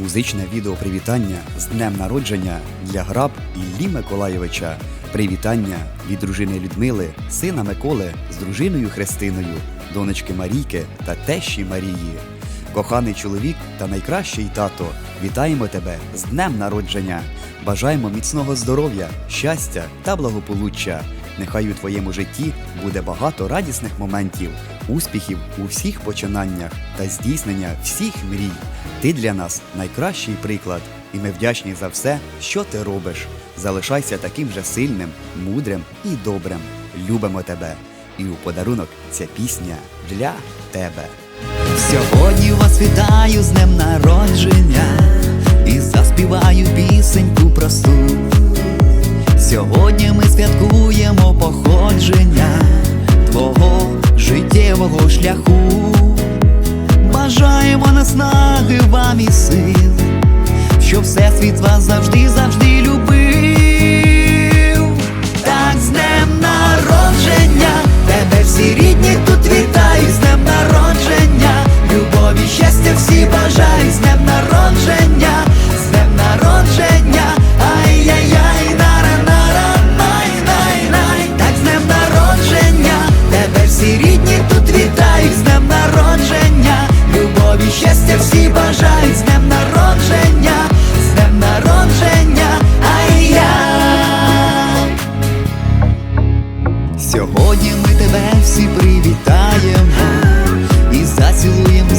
Музичне відео привітання з днем народження для Граб Іллі Миколайовича. Привітання від дружини Людмили, сина Миколи з дружиною Христиною, донечки Марійки та тещі Марії. Коханий чоловік та найкращий тато, вітаємо тебе з днем народження. Бажаємо міцного здоров'я, щастя та благополуччя. Нехай у твоєму житті буде багато радісних моментів, успіхів у всіх починаннях та здійснення всіх мрій. Ти для нас найкращий приклад, і ми вдячні за все, що ти робиш. Залишайся таким же сильним, мудрим і добрим. Любимо тебе. І у подарунок ця пісня для тебе. Сьогодні вас вітаю з днем народження шляху. Бажаємо наснаги вам і сил, що всесвіт вас завжди, завжди любив. Сьогодні ми тебе всі привітаємо і зацілуємо